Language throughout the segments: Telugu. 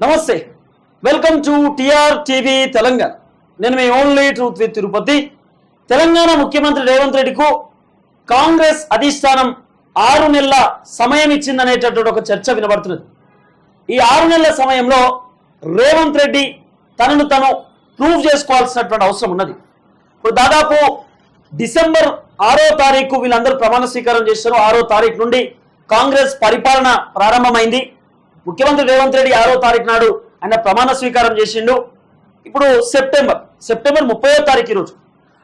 నమస్తే. Welcome to TR TV Telangana నేను మీ only truth with Tirupati Telangana ముఖ్యమంత్రి రేవంత్ రెడ్డికు కాంగ్రెస్ అధిష్టానం ఆరు నెలల సమయం ఇచ్చిందనేటటువంటి ఒక చర్చ వినబడుతున్నది. ఈ ఆరు నెలల సమయంలో రేవంత్ రెడ్డి తనను తను ప్రూవ్ చేసుకోవాల్సినటువంటి అవసరం ఉన్నది. ఇప్పుడు దాదాపు డిసెంబర్ ఆరో తారీఖు వీళ్ళందరూ ప్రమాణ స్వీకారం చేశారు. ఆరో తారీఖు నుండి కాంగ్రెస్ పరిపాలన ప్రారంభమైంది. ముఖ్యమంత్రి రేవంత్ రెడ్డి ఆరో తారీఖు నాడు ఆయన ప్రమాణ స్వీకారం చేసిండు. ఇప్పుడు సెప్టెంబర్ సెప్టెంబర్ ముప్పయో తారీఖు ఈరోజు రోజు.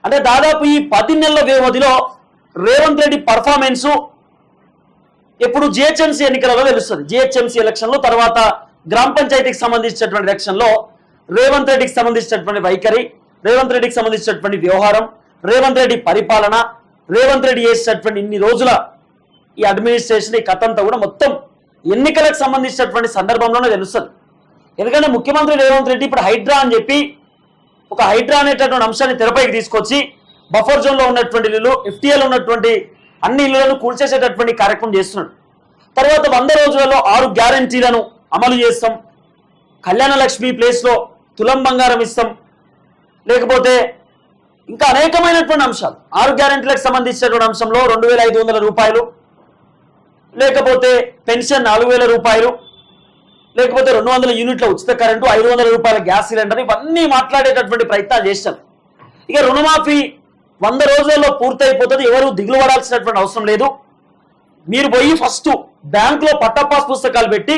అంటే దాదాపు ఈ పది నెలల వ్యవధిలో రేవంత్ రెడ్డి పర్ఫార్మెన్స్ ఇప్పుడు జిహెచ్ఎంసీ ఎన్నికలలో తెలుస్తుంది జిహెచ్ఎంసీ ఎలక్షన్లో తర్వాత గ్రామ పంచాయతీకి సంబంధించినటువంటి ఎలక్షన్లో రేవంత్ రెడ్డికి సంబంధించినటువంటి వైఖరి రేవంత్ రెడ్డికి సంబంధించినటువంటి వ్యవహారం రేవంత్ రెడ్డి పరిపాలన రేవంత్ రెడ్డి చేసినటువంటి ఇన్ని రోజుల ఈ అడ్మినిస్ట్రేషన్ ఈ కథంతా కూడా మొత్తం ఎన్నికలకు సంబంధించినటువంటి సందర్భంలోనే తెలుస్తుంది. ఎందుకంటే ముఖ్యమంత్రి రేవంత్ రెడ్డి ఇప్పుడు హైడ్రా అని చెప్పి ఒక హైడ్రా అనేటటువంటి అంశాన్ని తెరపైకి తీసుకొచ్చి బఫర్ జోన్లో ఉన్నటువంటి ఇల్లు ఎఫ్టీఎల్ ఉన్నటువంటి అన్ని ఇళ్ళను కూల్చేసేటటువంటి కార్యక్రమం చేస్తున్నాడు. తర్వాత వంద రోజులలో ఆరు గ్యారంటీలను అమలు చేస్తాం. కళ్యాణ లక్ష్మి ప్లేస్లో తులం బంగారం ఇస్తాం. లేకపోతే ఇంకా అనేకమైనటువంటి అంశాలు. ఆరు గ్యారెంటీలకు సంబంధించినటువంటి అంశంలో రెండు వేల ఐదు వందల రూపాయలు లేకపోతే పెన్షన్ నాలుగు వేల రూపాయలు లేకపోతే రెండు వందల యూనిట్ల ఉచిత కరెంటు ఐదు వందల రూపాయల గ్యాస్ సిలిండర్ ఇవన్నీ మాట్లాడేటటువంటి ప్రయత్నాలు చేశారు ఇక రుణమాఫీ వంద రోజుల్లో పూర్తయిపోతుంది ఎవరు దిగులు పడాల్సినటువంటి అవసరం లేదు. మీరు పోయి ఫస్ట్ బ్యాంకులో పట్టపాస్ పుస్తకాలు పెట్టి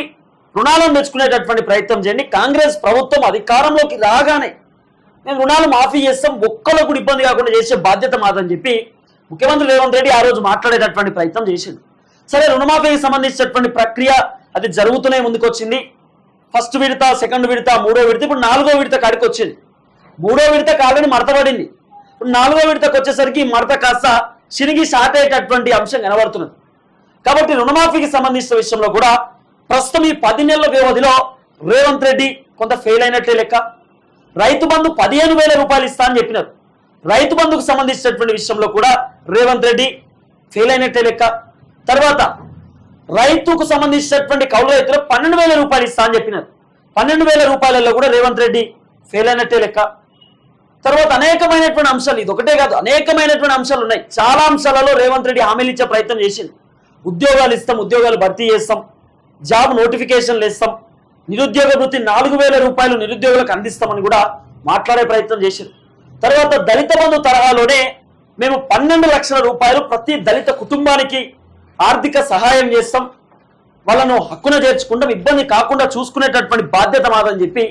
రుణాలను తెచ్చుకునేటటువంటి ప్రయత్నం చేయండి. కాంగ్రెస్ ప్రభుత్వం అధికారంలోకి రాగానే మేము రుణాలు మాఫీ చేస్తాం ఒక్కలో కూడా ఇబ్బంది కాకుండా చేసే బాధ్యత మాదని చెప్పి ముఖ్యమంత్రి రేవంత్ రెడ్డి ఆ రోజు మాట్లాడేటటువంటి ప్రయత్నం చేసింది సరే రుణమాఫీకి సంబంధించినటువంటి ప్రక్రియ అది జరుగుతూనే ముందుకొచ్చింది. ఫస్ట్ విడత సెకండ్ విడత మూడో విడత ఇప్పుడు నాలుగో విడత కాడికి వచ్చింది మూడో విడతకు ఆల్రెడీ మడతపడింది ఇప్పుడు నాలుగో విడతకు వచ్చేసరికి మడత కాస్త చిరిగి సాటేటటువంటి అంశం కనబడుతున్నది. కాబట్టి రుణమాఫీకి సంబంధించిన విషయంలో కూడా ప్రస్తుతం ఈ పది నెలల వ్యవధిలో రేవంత్ రెడ్డి కొంత ఫెయిల్ అయినట్లే లెక్క. రైతు బంధు పదిహేను వేల రూపాయలు ఇస్తా అని చెప్పినారు. రైతు బంధుకు సంబంధించినటువంటి విషయంలో కూడా రేవంత్ రెడ్డి ఫెయిల్ అయినట్లే లెక్క. తర్వాత రైతుకు సంబంధించినటువంటి కౌలు రైతులు పన్నెండు వేల రూపాయలు ఇస్తా అని చెప్పినారు. పన్నెండు వేల రూపాయలలో కూడా రేవంత్ రెడ్డి ఫెయిల్ అయినట్టే లెక్క. తర్వాత అనేకమైనటువంటి అంశాలు ఇది ఒకటే కాదు అనేకమైనటువంటి అంశాలు ఉన్నాయి. చాలా అంశాలలో రేవంత్ రెడ్డి హామీలు ఇచ్చే ప్రయత్నం చేసింది ఉద్యోగాలు ఇస్తాం ఉద్యోగాలు భర్తీ చేస్తాం జాబ్ నోటిఫికేషన్లు ఇస్తాం నిరుద్యోగ వృత్తి నాలుగు వేల రూపాయలు నిరుద్యోగులకు అందిస్తామని కూడా మాట్లాడే ప్రయత్నం చేసింది తర్వాత దళిత బంధు తరహాలోనే మేము పన్నెండు లక్షల రూపాయలు ప్రతి దళిత కుటుంబానికి ఆర్థిక సహాయం చేస్తాం వాళ్ళను హక్కున చేర్చుకుంటాం ఇబ్బంది కాకుండా చూసుకునేటటువంటి బాధ్యత మాదని చెప్పి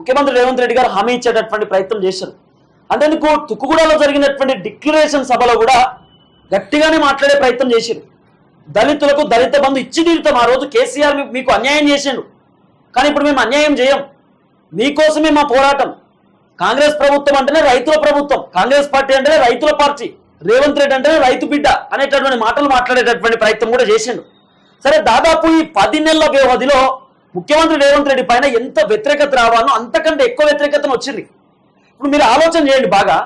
ముఖ్యమంత్రి రేవంత్ రెడ్డి గారు హామీ ఇచ్చేటటువంటి ప్రయత్నం చేశారు. అంతేందుకు తుక్కుగూడలో జరిగినటువంటి డిక్లరేషన్ సభలో కూడా గట్టిగానే మాట్లాడే ప్రయత్నం చేశారు. దళితులకు దళిత బంధు ఇచ్చి తీరుతాం ఆ రోజు కేసీఆర్ మీకు అన్యాయం చేసిండు. కానీ ఇప్పుడు మేము అన్యాయం చేయం. మీకోసమే మా పోరాటం. కాంగ్రెస్ ప్రభుత్వం అంటేనే రైతుల ప్రభుత్వం. కాంగ్రెస్ పార్టీ అంటేనే రైతుల పార్టీ. రేవంత్ రెడ్డి అంటే రైతు బిడ్డ అనేటటువంటి మాటలు మాట్లాడేటటువంటి ప్రయత్నం కూడా చేసిండు. సరే దాదాపు ఈ పది నెలల వ్యవధిలో ముఖ్యమంత్రి రేవంత్ రెడ్డి పైన ఎంత వ్యతిరేకత రావాలో అంతకంటే ఎక్కువ వ్యతిరేకత వచ్చింది. ఇప్పుడు మీరు ఆలోచన చేయండి బాగా.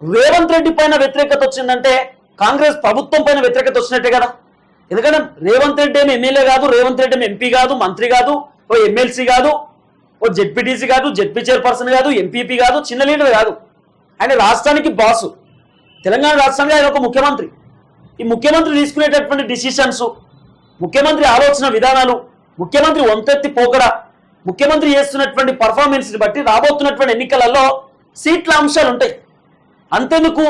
రేవంత్ రెడ్డి పైన వ్యతిరేకత వచ్చిందంటే కాంగ్రెస్ ప్రభుత్వం పైన వ్యతిరేకత వచ్చినట్టే కదా. ఎందుకంటే రేవంత్ రెడ్డి ఏమి ఎమ్మెల్యే కాదు రేవంత్ రెడ్డి ఏమి ఎంపీ కాదు మంత్రి కాదు ఓ ఎమ్మెల్సీ కాదు ఓ జెడ్పీటీసీ కాదు జెడ్పీ చైర్పర్సన్ కాదు ఎంపీపీ కాదు చిన్న లీడర్ కాదు. ఆయన రాష్ట్రానికి బాసు. తెలంగాణ రాష్ట్రంలో ఆయన ఒక ముఖ్యమంత్రి. ఈ ముఖ్యమంత్రి తీసుకునేటటువంటి డిసిషన్స్ ముఖ్యమంత్రి ఆలోచన విధానాలు ముఖ్యమంత్రి వంతెత్తి పోకడ ముఖ్యమంత్రి చేస్తున్నటువంటి పర్ఫార్మెన్స్ని బట్టి రాబోతున్నటువంటి ఎన్నికలలో సీట్ల అంశాలు ఉంటాయి. అంతెందుకు?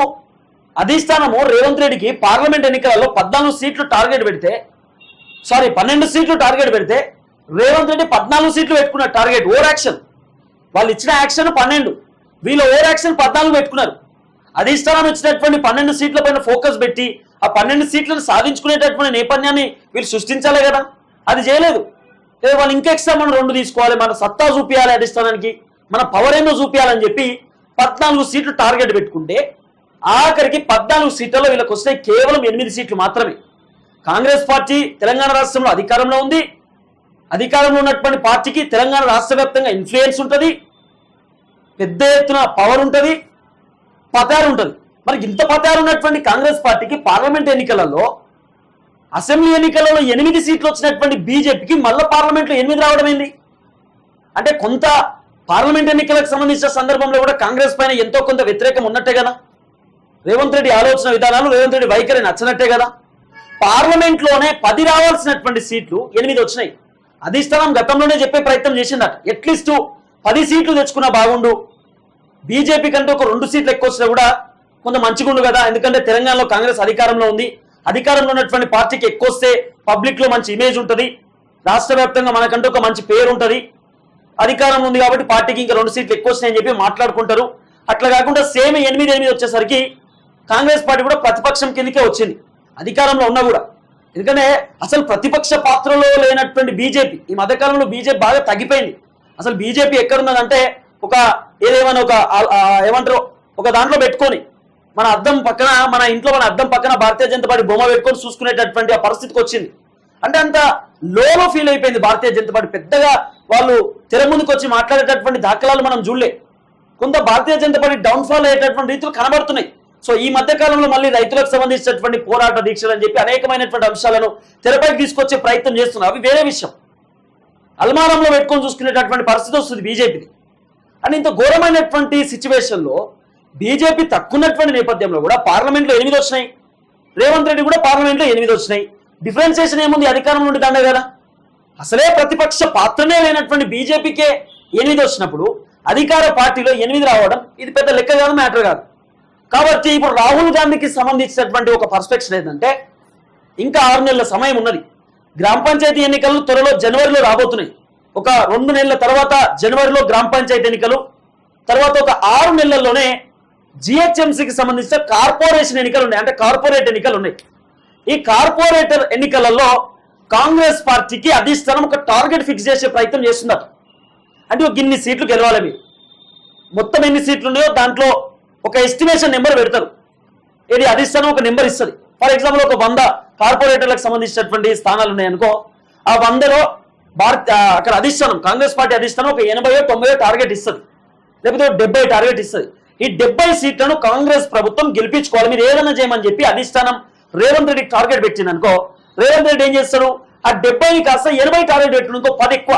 అధిష్టానము రేవంత్ రెడ్డికి పార్లమెంట్ ఎన్నికలలో పద్నాలుగు సీట్లు టార్గెట్ పెడితే సారీ పన్నెండు సీట్లు టార్గెట్ పెడితే రేవంత్ రెడ్డి పద్నాలుగు సీట్లు పెట్టుకున్న టార్గెట్ ఓవర్ యాక్షన్. వాళ్ళు ఇచ్చిన యాక్షన్ పన్నెండు. వీళ్ళు ఓవర్ యాక్షన్ పద్నాలుగు పెట్టుకున్నారు. అధిష్టానం ఇచ్చినటువంటి పన్నెండు సీట్ల పైన ఫోకస్ పెట్టి ఆ పన్నెండు సీట్లను సాధించుకునేటటువంటి నేపథ్యాన్ని వీళ్ళు సృష్టించాలి కదా? అది చేయలేదు. ఏ వాళ్ళు ఇంకా ఎక్స్ట్రా మనం రెండు తీసుకోవాలి మన సత్తా చూపించాలి అధిష్టానానికి మన పవర్ ఏమో చూపించాలని చెప్పి పద్నాలుగు సీట్లు టార్గెట్ పెట్టుకుంటే ఆఖరికి పద్నాలుగు సీట్లలో వీళ్ళకి వస్తే కేవలం ఎనిమిది సీట్లు మాత్రమే. కాంగ్రెస్ పార్టీ తెలంగాణ రాష్ట్రంలో అధికారంలో ఉంది. అధికారంలో ఉన్నటువంటి పార్టీకి తెలంగాణ రాష్ట్ర వ్యాప్తంగా ఇన్ఫ్లుయెన్స్ ఉంటుంది. పెద్ద ఎత్తున పవర్ ఉంటుంది. పతారు ఉంటుంది. మరి ఇంత పతారు ఉన్నటువంటి కాంగ్రెస్ పార్టీకి పార్లమెంట్ ఎన్నికలలో అసెంబ్లీ ఎన్నికలలో ఎనిమిది సీట్లు వచ్చినటువంటి బీజేపీకి మళ్ళీ పార్లమెంట్లో ఎనిమిది రావడం ఏంది? అంటే కొంత పార్లమెంట్ ఎన్నికలకు సంబంధించిన సందర్భంలో కూడా కాంగ్రెస్ పైన ఎంతో కొంత వ్యతిరేకం ఉన్నట్టే కదా? రేవంత్ రెడ్డి ఆలోచన విధానాలు రేవంత్ రెడ్డి వైఖరి నచ్చనట్టే కదా? పార్లమెంట్లోనే పది రావాల్సినటువంటి సీట్లు ఎనిమిది వచ్చినాయి. అధిష్టానం గతంలోనే చెప్పే ప్రయత్నం చేసిందట. అట్లీస్ట్ పది సీట్లు తెచ్చుకున్నా బాగుండు. బీజేపీ కంటే ఒక రెండు సీట్లు ఎక్కువ వచ్చినా కూడా కొంత మంచిగుండు కదా. ఎందుకంటే తెలంగాణలో కాంగ్రెస్ అధికారంలో ఉంది. అధికారంలో ఉన్నటువంటి పార్టీకి ఎక్కువ వస్తే పబ్లిక్లో మంచి ఇమేజ్ ఉంటుంది. రాష్ట్ర వ్యాప్తంగా మనకంటూ ఒక మంచి పేరు ఉంటుంది. అధికారం ఉంది కాబట్టి పార్టీకి ఇంకా రెండు సీట్లు ఎక్కువ వస్తాయని చెప్పి మాట్లాడుకుంటారు. అట్లా కాకుండా సేమ్ ఎనిమిది ఎనిమిది వచ్చేసరికి కాంగ్రెస్ పార్టీ కూడా ప్రతిపక్షం కిందకే వచ్చింది. అధికారంలో ఉన్నా కూడా. ఎందుకంటే అసలు ప్రతిపక్ష పాత్రలో లేనటువంటి బీజేపీ ఈ మధ్యకాలంలో బీజేపీ బాగా తగ్గిపోయింది. అసలు బీజేపీ ఎక్కడున్నదంటే ఒక ఏదేమైనా ఒక ఏమంటారు? ఒక దాంట్లో పెట్టుకొని మన అద్దం పక్కన మన ఇంట్లో మన అద్దం పక్కన భారతీయ జనతా పార్టీ బొమ్మ పెట్టుకొని చూసుకునేటటువంటి ఆ పరిస్థితికి వచ్చింది. అంటే అంత లోలో ఫీల్ అయిపోయింది భారతీయ జనతా పార్టీ. పెద్దగా వాళ్ళు తెర ముందుకు వచ్చి మాట్లాడేటటువంటి దాఖలాలు మనం చూడలే. కొంత Bharatiya Janata party down fall అయ్యేటటువంటి రీతులు కనబడుతున్నాయి. సో ఈ మధ్య కాలంలో మళ్ళీ రైతులకు సంబంధించినటువంటి పోరాట దీక్షలు అని చెప్పి అనేకమైనటువంటి అంశాలను తెరపైకి తీసుకొచ్చే ప్రయత్నం చేస్తున్నారు. అవి వేరే విషయం. అల్మారంలో పెట్టుకొని చూసుకునేటటువంటి పరిస్థితి వస్తుంది బీజేపీది. అండ్ ఇంత ఘోరమైనటువంటి సిచ్యువేషన్లో బీజేపీ తక్కువన్నటువంటి నేపథ్యంలో కూడా పార్లమెంట్లో ఎనిమిది వచ్చినాయి. రేవంత్ రెడ్డి కూడా పార్లమెంట్లో ఎనిమిది వచ్చినాయి. డిఫరెన్సియేషన్ ఏముంది? అధికారం నుండి దండే కదా. అసలే ప్రతిపక్ష పాత్రనే లేనటువంటి బీజేపీకే ఎనిమిది వచ్చినప్పుడు అధికార పార్టీలో ఎనిమిది రావడం ఇది పెద్ద లెక్క కాదు మ్యాటర్ కాదు. కాబట్టి ఇప్పుడు రాహుల్ గాంధీకి సంబంధించినటువంటి ఒక పర్స్పెక్షన్ ఏంటంటే ఇంకా ఆరు నెలల సమయం ఉన్నది. గ్రామ పంచాయతీ ఎన్నికలు త్వరలో జనవరిలో రాబోతున్నాయి. ఒక రెండు నెలల తర్వాత జనవరిలో గ్రామ పంచాయతీ ఎన్నికలు తర్వాత ఒక ఆరు నెలల్లోనే జిహెచ్ఎంసీకి సంబంధించిన కార్పొరేషన్ ఎన్నికలు ఉన్నాయి. అంటే కార్పొరేట్ ఎన్నికలు ఉన్నాయి. ఈ కార్పొరేటర్ ఎన్నికలలో కాంగ్రెస్ పార్టీకి అధిష్టానం ఒక టార్గెట్ ఫిక్స్ చేసే ప్రయత్నం చేస్తున్నారు. అంటే ఒక ఇన్ని సీట్లు గెలవాలి మీరు. మొత్తం ఎన్ని సీట్లు ఉన్నాయో దాంట్లో ఒక ఎస్టిమేషన్ నెంబర్ పెడతారు. ఇది అధిష్టానం ఒక నెంబర్ ఇస్తుంది. ఫర్ ఎగ్జాంపుల్ ఒక వంద కార్పొరేటర్లకు సంబంధించినటువంటి స్థానాలు ఉన్నాయనుకో ఆ వందలో భారత అక్కడ అధిష్టానం కాంగ్రెస్ పార్టీ అధిష్టానం ఒక ఎనభైయో తొంభైయో టార్గెట్ ఇస్తుంది. లేకపోతే ఒక డెబ్బై టార్గెట్ ఇస్తుంది. ఈ డెబ్బై సీట్లను కాంగ్రెస్ ప్రభుత్వం గెలిపించుకోవాలి. మీరు ఏదైనా చేయమని చెప్పి అధిష్టానం రేవంత్ రెడ్డికి టార్గెట్ పెట్టింది అనుకో రేవంత్ రెడ్డి ఏం చేస్తాడు? ఆ డెబ్బైని కాస్త ఎనభై టార్గెట్ పెట్టుకుని పది ఎక్కువ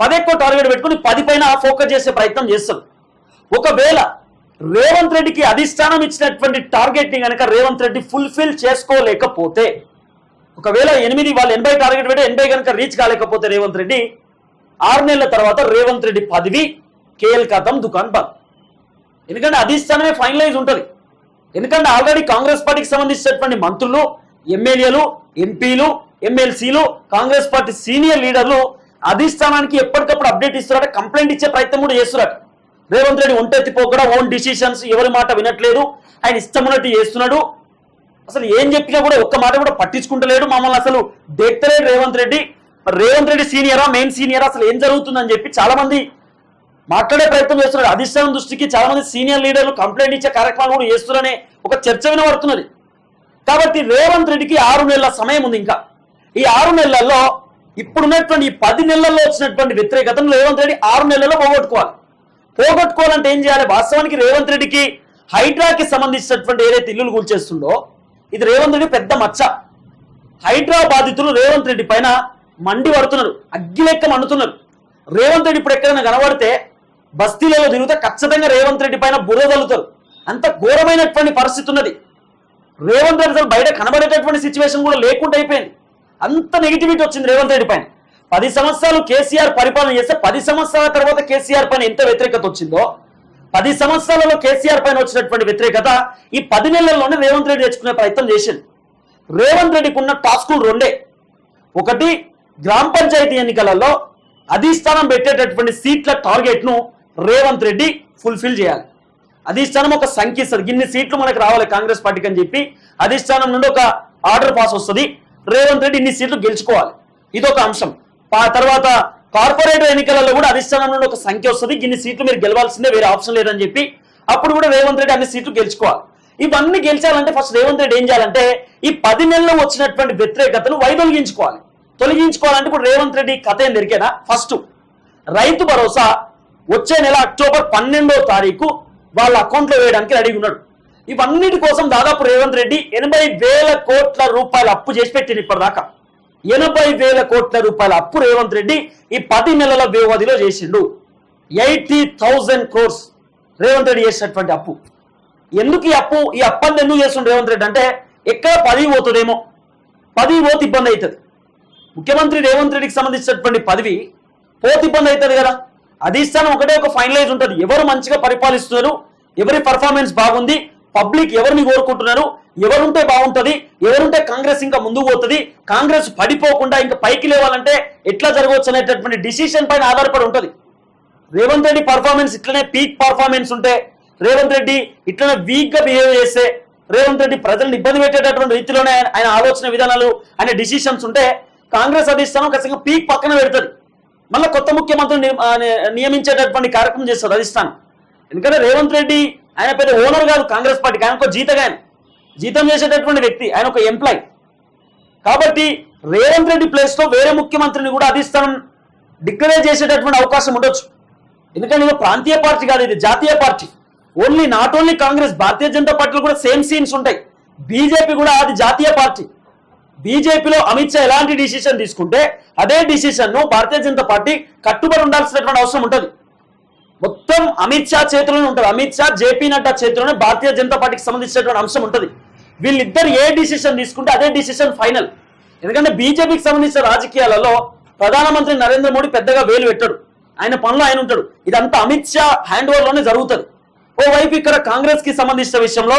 పది ఎక్కువ టార్గెట్ పెట్టుకుని పది పైన ఫోకస్ చేసే ప్రయత్నం చేస్తాడు. ఒకవేళ రేవంత్ రెడ్డికి అధిష్టానం ఇచ్చినటువంటి టార్గెట్ని కనుక రేవంత్ రెడ్డి ఫుల్ఫిల్ చేసుకోలేకపోతే ఒకవేళ ఎనిమిది వాళ్ళు ఎనభై టార్గెట్ పెట్టి ఎనభై కనుక రీచ్ కాలేకపోతే రేవంత్ రెడ్డి ఆరు నెలల తర్వాత రేవంత్ రెడ్డి పదవి కేఎల్ కథం దుకాన్ బంద్. ఎందుకంటే అధిష్టానమే ఫైనలైజ్ ఉంటుంది. ఎందుకంటే ఆల్రెడీ కాంగ్రెస్ పార్టీకి సంబంధించినటువంటి మంత్రులు ఎమ్మెల్యేలు ఎంపీలు ఎమ్మెల్సీలు కాంగ్రెస్ పార్టీ సీనియర్ లీడర్లు అధిష్టానానికి ఎప్పటికప్పుడు అప్డేట్ ఇస్తున్నారట కంప్లైంట్ ఇచ్చే ప్రయత్నం కూడా చేస్తున్నారట. రేవంత్ రెడ్డి ఒంటెత్తిపోకుండా ఓన్ డిసిషన్స్ ఎవరి మాట వినట్లేదు. ఆయన ఇష్టం ఉన్నట్టు చేస్తున్నాడు. అసలు ఏం చెప్పినా కూడా ఒక్క మాట కూడా పట్టించుకుంటలేడు. మమ్మల్ని అసలు దేక్తలేడు రేవంత్ రెడ్డి. రేవంత్ రెడ్డి సీనియరా మెయిన్ సీనియరా? అసలు ఏం జరుగుతుందని చెప్పి చాలా మంది మాట్లాడే ప్రయత్నం చేస్తున్నారు. అధిష్టానం దృష్టికి చాలా మంది సీనియర్ లీడర్లు కంప్లైంట్ ఇచ్చే కార్యక్రమాలు కూడా చేస్తున్నారనే ఒక చర్చ వినబడుతున్నది. కాబట్టి రేవంత్ రెడ్డికి ఆరు నెలల సమయం ఉంది ఇంకా. ఈ ఆరు నెలల్లో ఇప్పుడున్నటువంటి ఈ పది నెలల్లో వచ్చినటువంటి వ్యతిరేకతను రేవంత్ రెడ్డి ఆరు నెలల్లో పోగొట్టుకోవాలి. పోగొట్టుకోవాలంటే ఏం చేయాలి? వాస్తవానికి రేవంత్ రెడ్డికి హైడ్రాకి సంబంధించినటువంటి ఏదైతే ఇల్లులు కూల్చేస్తుందో ఇది రేవంత్ రెడ్డి పెద్ద మచ్చ. హైడ్రా బాధితులు రేవంత్ రెడ్డి పైన మండి పడుతున్నారు అగ్గి లెక్క మండుతున్నారు. రేవంత్ రెడ్డి ఇప్పుడు ఎక్కడైనా కనబడితే బస్తీలలో తిరిగితే ఖచ్చితంగా రేవంత్ రెడ్డి పైన బుర్ర తలుతారు అంత ఘోరమైనటువంటి పరిస్థితి ఉన్నది. రేవంత్ రెడ్డి అసలు బయట కనబడేటటువంటి సిచ్యువేషన్ కూడా లేకుండా అయిపోయింది. అంత నెగిటివిటీ వచ్చింది రేవంత్ రెడ్డి పైన. పది సంవత్సరాలు కేసీఆర్ పరిపాలన చేస్తే పది సంవత్సరాల తర్వాత కేసీఆర్ పైన ఎంత వ్యతిరేకత వచ్చిందో పది సంవత్సరాలలో కేసీఆర్ పైన వచ్చినటువంటి వ్యతిరేకత ఈ పది నెలల్లోనే రేవంత్ రెడ్డి తెచ్చుకునే ప్రయత్నం చేసింది రేవంత్ రెడ్డికి ఉన్న టాస్కులు రెండే. ఒకటి గ్రామ పంచాయతీ ఎన్నికలలో అధిష్టానం పెట్టేటటువంటి సీట్ల టార్గెట్ను రేవంత్ రెడ్డి ఫుల్ఫిల్ చేయాలి. అధిష్టానం ఒక సంఖ్య ఇస్తుంది ఇన్ని సీట్లు మనకు రావాలి కాంగ్రెస్ పార్టీకి అని చెప్పి అధిష్టానం నుండి ఒక ఆర్డర్ పాస్ వస్తుంది. రేవంత్ రెడ్డి ఇన్ని సీట్లు గెలుచుకోవాలి. ఇదొక అంశం. తర్వాత కార్పొరేటర్ ఎన్నికలలో కూడా అధిష్టానం నుండి ఒక సంఖ్య వస్తుంది. ఇన్ని సీట్లు మీరు గెలవాల్సిందే వేరే ఆప్షన్ లేదని చెప్పి అప్పుడు కూడా రేవంత్ రెడ్డి అన్ని సీట్లు గెలుచుకోవాలి. ఇవన్నీ గెలిచాలంటే ఫస్ట్ రేవంత్ రెడ్డి ఏం చేయాలంటే ఈ పది నెలల్లో వచ్చినటువంటి వ్యతిరేకతను వైదొలిగించుకోవాలి. తొలగించుకోవాలంటే ఇప్పుడు రేవంత్ రెడ్డి కథ ఏం దొరికేనా? ఫస్ట్ రైతు భరోసా వచ్చే నెల అక్టోబర్ పన్నెండో తారీఖు వాళ్ళ అకౌంట్లో వేయడానికి రెడీ ఉన్నాడు. ఇవన్నిటి కోసం దాదాపు రేవంత్ రెడ్డి ఎనభై వేల కోట్ల రూపాయలు అప్పు చేసి పెట్టింది ఇప్పటిదాకా. ఎనభై వేల కోట్ల రూపాయల అప్పు రేవంత్ రెడ్డి ఈ పది నెలల వ్యవధిలో చేసిండు. ఎయిటీ థౌజండ్ క్రోర్స్ రేవంత్ రెడ్డి చేసినటువంటి అప్పు. ఎందుకు ఈ అప్పు ఈ అప్పని ఎందుకు చేస్తుండే రేవంత్ రెడ్డి అంటే ఎక్కడ పది పోతుందేమో. పది పోతే ఇబ్బంది అవుతుంది. ముఖ్యమంత్రి రేవంత్ రెడ్డికి సంబంధించినటువంటి పదవి పోతే ఇబ్బంది అవుతుంది కదా. అధిష్టానం ఒకటే ఒక ఫైనలైజ్ ఉంటుంది. ఎవరు మంచిగా పరిపాలిస్తున్నారు ఎవరి పర్ఫార్మెన్స్ బాగుంది పబ్లిక్ ఎవరిని కోరుకుంటున్నారు ఎవరుంటే బాగుంటుంది ఎవరుంటే కాంగ్రెస్ ఇంకా ముందుకు పోతుంది కాంగ్రెస్ పడిపోకుండా ఇంకా పైకి లేవాలంటే ఎట్లా జరగవచ్చు అనేటటువంటి డిసిషన్ పైన ఆధారపడి ఉంటుంది. రేవంత్ రెడ్డి పర్ఫార్మెన్స్ ఇట్లనే పీక్ పర్ఫార్మెన్స్ ఉంటే రేవంత్ రెడ్డి ఇట్లనే వీక్గా బిహేవ్ చేస్తే రేవంత్ రెడ్డి ప్రజలను ఇబ్బంది పెట్టేటటువంటి రీతిలోనే ఆయన- ఆలోచన విధానాలు ఆయన డిసిషన్స్ ఉంటే కాంగ్రెస్ అధిష్టానం ఖచ్చితంగా పీక్ పక్కన పెడుతుంది. మళ్ళీ కొత్త ముఖ్యమంత్రిని నియమించేటటువంటి కార్యక్రమం చేస్తారు అధిష్టానం. ఎందుకంటే రేవంత్ రెడ్డి ఆయన పెద్ద ఓనర్ కాదు కాంగ్రెస్ పార్టీకి. ఆయన ఒక జీతగాయన. జీతం చేసేటటువంటి వ్యక్తి. ఆయన ఒక ఎంప్లాయ్. కాబట్టి రేవంత్ రెడ్డి ప్లేస్లో వేరే ముఖ్యమంత్రిని కూడా అధిస్తానం డిక్లేర్ చేసేటటువంటి అవకాశం ఉండొచ్చు. ఎందుకంటే ఇది ప్రాంతీయ పార్టీ కాదు ఇది జాతీయ party. Only not only Congress Bharatiya Janata పార్టీలో కూడా సేమ్ సీన్స్ ఉంటాయి. బీజేపీ కూడా అది జాతీయ పార్టీ. బీజేపీలో అమిత్ షా ఎలాంటి డిసిషన్ తీసుకుంటే అదే డిసిషన్ను భారతీయ జనతా పార్టీ కట్టుబడి ఉండాల్సినటువంటి అవసరం ఉంటుంది. మొత్తం అమిత్ షా చేతిలోనే ఉంటుంది. అమిత్ షా జేపీ నడ్డా చేతిలోనే భారతీయ జనతా పార్టీకి సంబంధించినటువంటి అంశం ఉంటుంది. వీళ్ళిద్దరు ఏ డిసిషన్ తీసుకుంటే అదే డిసిషన్ ఫైనల్. ఎందుకంటే బీజేపీకి సంబంధించిన రాజకీయాలలో ప్రధానమంత్రి నరేంద్ర మోడీ పెద్దగా వేలు పెట్టాడు. ఆయన పనులు ఆయన ఉంటాడు. ఇదంతా అమిత్ షా హ్యాండ్ ఓవర్లోనే జరుగుతుంది. ఓవైపు ఇక్కడ కాంగ్రెస్కి సంబంధించిన విషయంలో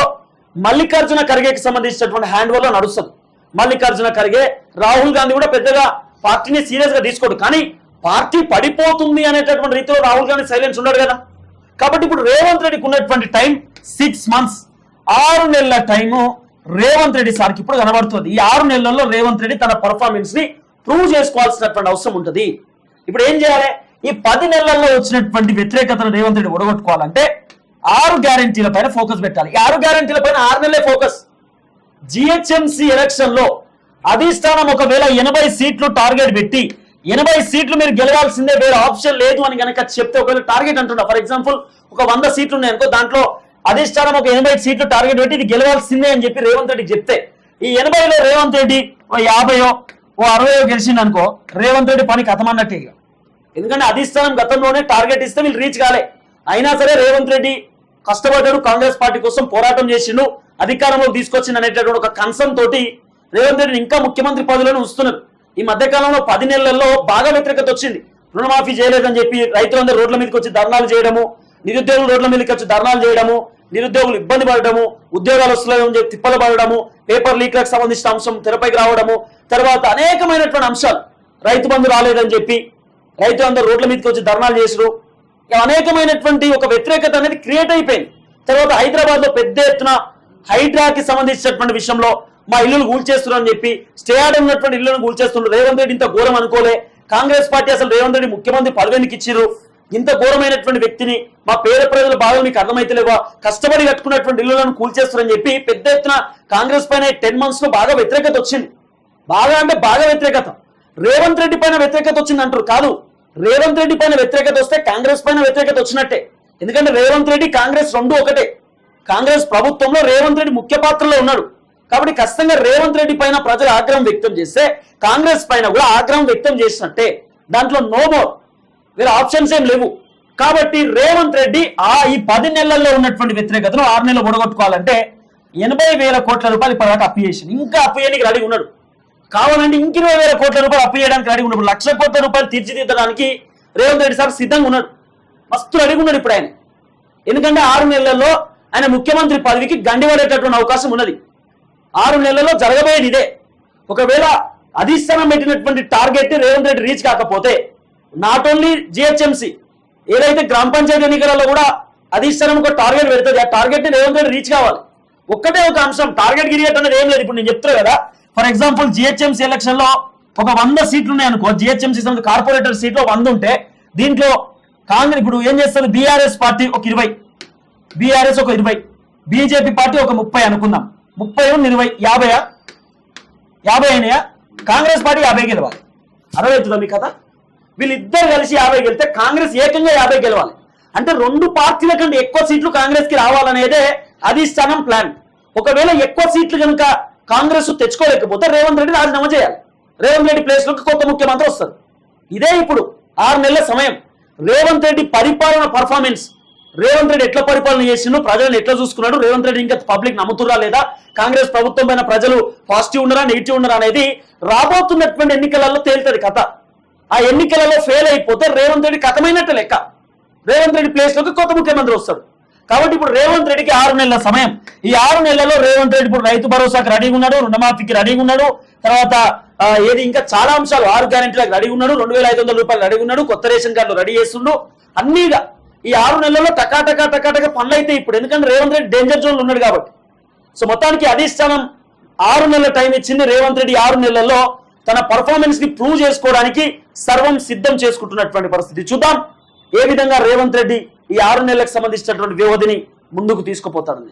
మల్లికార్జున ఖర్గేకి సంబంధించినటువంటి హ్యాండ్ ఓవర్లో నడుస్తుంది మల్లికార్జున ఖర్గే రాహుల్ గాంధీ కూడా పెద్దగా పార్టీని సీరియస్గా తీసుకోడు. కానీ పార్టీ పడిపోతుంది అనేటటువంటి రీతిలో రాహుల్ గాంధీ సైలెన్స్ ఉన్నాడు కదా. కాబట్టి ఇప్పుడు రేవంత్ రెడ్డికి ఉన్నటువంటి టైం సిక్స్ మంత్స్ ఆరు నెలల టైము రేవంత్ రెడ్డి సార్కి ఇప్పుడు కనబడుతుంది. ఈ ఆరు నెలల్లో రేవంత్ రెడ్డి తన పర్ఫార్మెన్స్ని ప్రూవ్ చేసుకోవాల్సినటువంటి అవసరం ఉంటుంది. ఇప్పుడు ఏం చేయాలి? ఈ పది నెలల్లో వచ్చినటువంటి వ్యతిరేకతను రేవంత్ రెడ్డి ఒడగొట్టుకోవాలంటే ఆరు గ్యారంటీల పైన ఫోకస్ పెట్టాలి. ఈ ఆరు గ్యారంటీల పైన ఆరు నెలలే ఫోకస్ జిహెచ్ఎంసి ఎలక్షన్లో అధిష్టానం ఒకవేళ ఎనభై సీట్లు టార్గెట్ పెట్టి ఎనభై సీట్లు మీరు గెలవాల్సిందే వేరే ఆప్షన్ లేదు అని కనుక చెప్తే ఒకవేళ టార్గెట్ అంటున్నా. ఫర్ ఎగ్జాంపుల్ ఒక వంద సీట్లు ఉన్నాయి అనుకో దాంట్లో అధిష్టానం ఒక ఎనభై సీట్లు టార్గెట్ పెట్టి ఇది గెలవాల్సిందే అని చెప్పి రేవంత్ రెడ్డి చెప్తే ఈ ఎనభైలో రేవంత్ రెడ్డి ఓ యాభయో ఓ అరవయో గెలిచింది అనుకో రేవంత్ రెడ్డి పని కథమన్నట్టే ఇక. ఎందుకంటే అధిష్టానం గతంలోనే టార్గెట్ ఇస్తే వీళ్ళు రీచ్ కాలే. అయినా సరే రేవంత్ రెడ్డి కష్టపడ్డాడు కాంగ్రెస్ పార్టీ కోసం పోరాటం చేసిండు అధికారంలో తీసుకొచ్చిండు అనేటటువంటి ఒక కన్సర్న్ తోటి రేవంత్ రెడ్డి ఇంకా ముఖ్యమంత్రి పదవిలోనే ఉంచుతున్నారు. ఈ మధ్యకాలంలో పది నెలల్లో బాగా వ్యతిరేకత వచ్చింది. రుణమాఫీ చేయలేదని చెప్పి రైతులందరూ రోడ్ల మీదకి వచ్చి ధర్నాలు చేయడము నిరుద్యోగులు రోడ్ల మీదకి వచ్చి ధర్నాలు చేయడము నిరుద్యోగులు ఇబ్బంది పడడము ఉద్యోగాలు వస్తున్నాయని చెప్పి తిప్పలు పడడము పేపర్ లీక్లకు సంబంధించిన అంశం తెరపైకి రావడము తర్వాత అనేకమైనటువంటి అంశాలు రైతు బంధు రాలేదని చెప్పి రైతులందరూ రోడ్ల మీదకి వచ్చి ధర్నాలు చేసారు. ఇక అనేకమైనటువంటి ఒక వ్యతిరేకత అనేది క్రియేట్ అయిపోయింది. తర్వాత హైదరాబాద్లో పెద్ద ఎత్తున హైడ్రాకి సంబంధించినటువంటి విషయంలో మా ఇల్లును కూల్చేస్తున్నారు అని చెప్పి స్టే ఆర్డర్ ఉన్నటువంటి ఇల్లును కూల్చేస్తున్నారు. రేవంత్ రెడ్డి ఇంత ఘోరం అనుకోలే. కాంగ్రెస్ పార్టీ అసలు రేవంత్ రెడ్డి ముఖ్యమంత్రి పదవికి ఇచ్చిర్రు. ఇంత ఘోరమైనటువంటి వ్యక్తిని మా పేద ప్రజల బాధలు మీకు అర్థమైతలేవా. కష్టపడి కట్టుకున్నటువంటి ఇల్లులను కూల్చేస్తారని చెప్పి పెద్ద ఎత్తున కాంగ్రెస్ పైన టెన్ మంత్స్లో బాగా వ్యతిరేకత వచ్చింది. బాగా అంటే బాగా వ్యతిరేకత. రేవంత్ రెడ్డి పైన వ్యతిరేకత వచ్చింది అంటారు. కాదు రేవంత్ రెడ్డి పైన వ్యతిరేకత వస్తే కాంగ్రెస్ పైన వ్యతిరేకత వచ్చినట్టే. ఎందుకంటే రేవంత్ రెడ్డి కాంగ్రెస్ రెండు ఒకటే. కాంగ్రెస్ ప్రభుత్వంలో రేవంత్ రెడ్డి ముఖ్య పాత్రలో ఉన్నాడు. కాబట్టి ఖచ్చితంగా రేవంత్ రెడ్డి పైన ప్రజలు ఆగ్రహం వ్యక్తం చేస్తే కాంగ్రెస్ పైన కూడా ఆగ్రహం వ్యక్తం చేసినట్టే. దాంట్లో నో మోర్ వేరే ఆప్షన్స్ ఏం లేవు. కాబట్టి రేవంత్ రెడ్డి ఆ ఈ పది నెలల్లో ఉన్నటువంటి వ్యతిరేకతను ఆరు నెలలు ఒడగొట్టుకోవాలంటే ఎనభై వేల కోట్ల రూపాయలు ఇప్పటిదాకా అప్పు చేసింది ఇంకా అప్పు చేయడానికి రెడీ ఉన్నాడు. కావాలంటే ఇంక ఇరవై వేల కోట్ల రూపాయలు అప్పు చేయడానికి రెడీ ఉన్నాడు లక్ష కోట్ల రూపాయలు తీర్చిదిద్దడానికి రేవంత్ రెడ్డి సార్ సిద్ధంగా ఉన్నాడు. మస్తు రెడీగా ఉన్నాడు ఇప్పుడు ఆయన. ఎందుకంటే ఆరు నెలల్లో ఆయన ముఖ్యమంత్రి పదవికి గండి పడేటటువంటి అవకాశం ఉన్నది. ఆరు నెలల్లో జరగబోయేది ఇదే. ఒకవేళ అధిష్టానం పెట్టినటువంటి టార్గెట్ రేవంత్ రెడ్డి రీచ్ కాకపోతే నాట్ ఓన్లీ జిహెచ్ఎంసి ఏదైతే గ్రామ పంచాయతీ ఎన్నికలలో కూడా అధిష్టానం ఒక టార్గెట్ పెడుతుంది ఆ టార్గెట్ని రేవంత్ రెడ్డి రీచ్ కావాలి. ఒక్కటే ఒక అంశం టార్గెట్ గిరియట్ అనేది ఏం లేదు. ఇప్పుడు నేను చెప్తున్నా కదా ఫర్ ఎగ్జాంపుల్ జిహెచ్ఎంసీ ఎలక్షన్లో ఒక వంద సీట్లు ఉన్నాయి అనుకో జిహెచ్ఎంసీ కార్పొరేటర్ సీట్లో వంద ఉంటే దీంట్లో కాంగ్రెస్ ఇప్పుడు ఏం చేస్తారు బీఆర్ఎస్ పార్టీ ఒక ఇరవై. బీఆర్ఎస్ ఒక ఇరవై. బీజేపీ పార్టీ ఒక ముప్పై అనుకుందాం. ముప్పై ఉన్న ఇరవై యాభైయా యాభై అయినాయా? కాంగ్రెస్ పార్టీ యాభై గెలవాలి. అర్థమవుతుందా మీ కథ? వీళ్ళిద్దరు కలిసి యాభై గెలితే కాంగ్రెస్ ఏకంగా యాభై గెలవాలి. అంటే రెండు పార్టీల కంటే ఎక్కువ సీట్లు కాంగ్రెస్కి రావాలనేదే అధిష్టానం ప్లాన్. ఒకవేళ ఎక్కువ సీట్లు కనుక కాంగ్రెస్ తెచ్చుకోలేకపోతే రేవంత్ రెడ్డి రాజీనామా చేయాలి. రేవంత్ రెడ్డి ప్లేస్లోకి కొత్త ముఖ్యమంత్రి వస్తారు. ఇదే ఇప్పుడు ఆరు నెలల సమయం. రేవంత్ రెడ్డి పరిపాలన పర్ఫార్మెన్స్ రేవంత్ రెడ్డి ఎట్లా పరిపాలన చేసిండు? ప్రజలను ఎట్లా చూసుకున్నాడు? రేవంత్ రెడ్డి ఇంకా పబ్లిక్ నమ్ముతురా లేదా? కాంగ్రెస్ ప్రభుత్వం పైన ప్రజలు పాజిటివ్ ఉన్నారా నెగిటివ్ ఉన్నారా అనేది రాబోతున్నటువంటి ఎన్నికలలో తేలుతుంది కథ. ఆ ఎన్నికలలో ఫెయిల్ అయిపోతే రేవంత్ రెడ్డి కథమైనట్టు లెక్క. రేవంత్ రెడ్డి ప్లేస్లోకి కొత్త ముఖ్యమంత్రి వస్తాడు. కాబట్టి ఇప్పుడు రేవంత్ రెడ్డికి ఆరు నెలల సమయం. ఈ ఆరు నెలల్లో రేవంత్ రెడ్డి ఇప్పుడు రైతు భరోసాకి రెడీగా ఉన్నాడు రుణమాఫీకి రెడీగా ఉన్నాడు. తర్వాత ఏది ఇంకా చాలా అంశాలు ఆరు గ్యారెంటీలకు రెడీగా ఉన్నాడు రెండు వేల ఐదు వందల రూపాయలు రెడీగా ఉన్నాడు కొత్త రేషన్ కార్డులు రెడీ చేస్తుండు. అన్నీగా ఈ ఆరు నెలల్లో టకాటకా టకా పనులు అయితే ఇప్పుడు. ఎందుకంటే రేవంత్ రెడ్డి డేంజర్ జోన్లో ఉన్నాడు కాబట్టి. సో మొత్తానికి అధిష్టానం ఆరు నెలల టైం ఇచ్చింది రేవంత్ రెడ్డి ఆరు నెలల్లో తన పర్ఫార్మెన్స్ని ప్రూవ్ చేసుకోవడానికి సర్వం సిద్ధం చేసుకుంటున్నటువంటి పరిస్థితి. చూద్దాం ఏ విధంగా రేవంత్ రెడ్డి ఈ ఆరు నెలలకు సంబంధించినటువంటి వ్యవధిని ముందుకు తీసుకుపోతాడు.